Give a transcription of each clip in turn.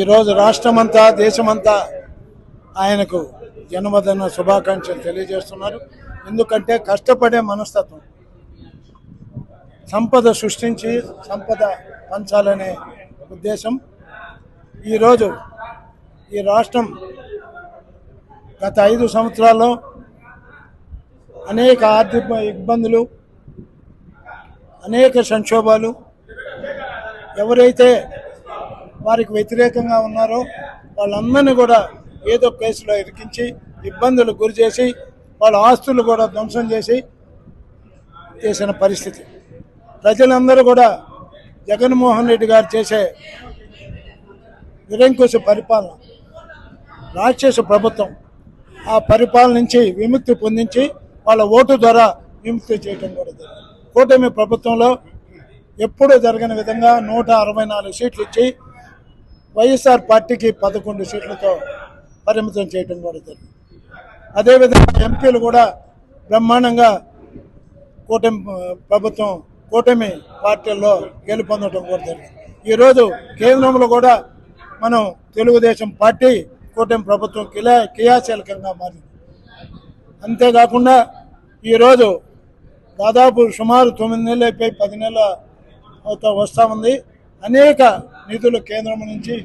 ఈరోజు రాష్ట్రమంతా దేశమంతా ఆయనకు జన్మదిన శుభాకాంక్షలు తెలియజేస్తున్నారు. ఎందుకంటే కష్టపడే మనస్తత్వం. సంపద సృష్టించి సంపద పంచాలనే ఉద్దేశం. ఈరోజు ఈ రాష్ట్రం గత ఐదు సంవత్సరాల్లో అనేక ఆర్థిక ఇబ్బందులు అనేక సంక్షోభాలు ఎవరైతే వారికి వ్యతిరేకంగా ఉన్నారో వాళ్ళందరినీ కూడా ఏదో కేసులో ఇరికించి ఇబ్బందులు గురి చేసి వాళ్ళ ఆస్తులు కూడా ధ్వంసం చేసి చేసిన పరిస్థితి. ప్రజలందరూ కూడా జగన్మోహన్ రెడ్డి గారు చేసే నిరంకుశ పరిపాలన రాక్షస ప్రభుత్వం ఆ పరిపాలన నుంచి విముక్తి పొందించి వాళ్ళ ఓటు ద్వారా విముక్తి చేయటం కూడా కూటమి ప్రభుత్వంలో ఎప్పుడూ జరగని విధంగా నూట అరవై నాలుగు సీట్లు ఇచ్చి వైఎస్ఆర్ పార్టీకి పదకొండు సీట్లతో పరిమితం చేయటం కూడా జరిగింది. అదేవిధంగా ఎంపీలు కూడా బ్రహ్మాండంగా కూటమి ప్రభుత్వం కూటమి పార్టీల్లో గెలుపొందడం కూడా జరిగింది. ఈరోజు కేంద్రంలో కూడా మనం తెలుగుదేశం పార్టీ కూటమి ప్రభుత్వం కిలా క్రియాశీలకంగా మారింది. అంతేకాకుండా ఈరోజు దాదాపు సుమారు తొమ్మిది నెలలపై పది నెలల అవుతా వస్తూ ఉంది. అనేక నిధులు కేంద్రం నుంచి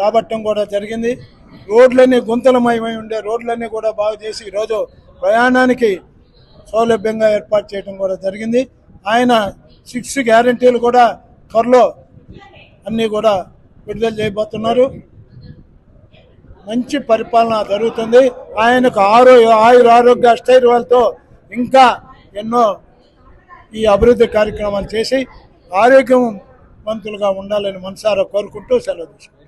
రాబట్టడం కూడా జరిగింది. రోడ్లన్నీ గుంతలమయమై ఉండే రోడ్లన్నీ కూడా బాగు చేసి ఈరోజు ప్రయాణానికి సౌలభ్యంగా ఏర్పాటు చేయడం కూడా జరిగింది. ఆయన సిక్స్ గ్యారంటీలు కూడా త్వరలో అన్నీ కూడా విడుదల చేయబోతున్నారు. మంచి పరిపాలన జరుగుతుంది. ఆయనకు ఆరో ఆయుర ఆరోగ్య అష్టైర్యాలతో ఇంకా ఎన్నో ఈ అభివృద్ధి కార్యక్రమాలు చేసి ఆరోగ్యం ఆరోగ్యవంతులుగా ఉండాలని మనసారా కోరుకుంటూ సెలవు తీసుకుంటాం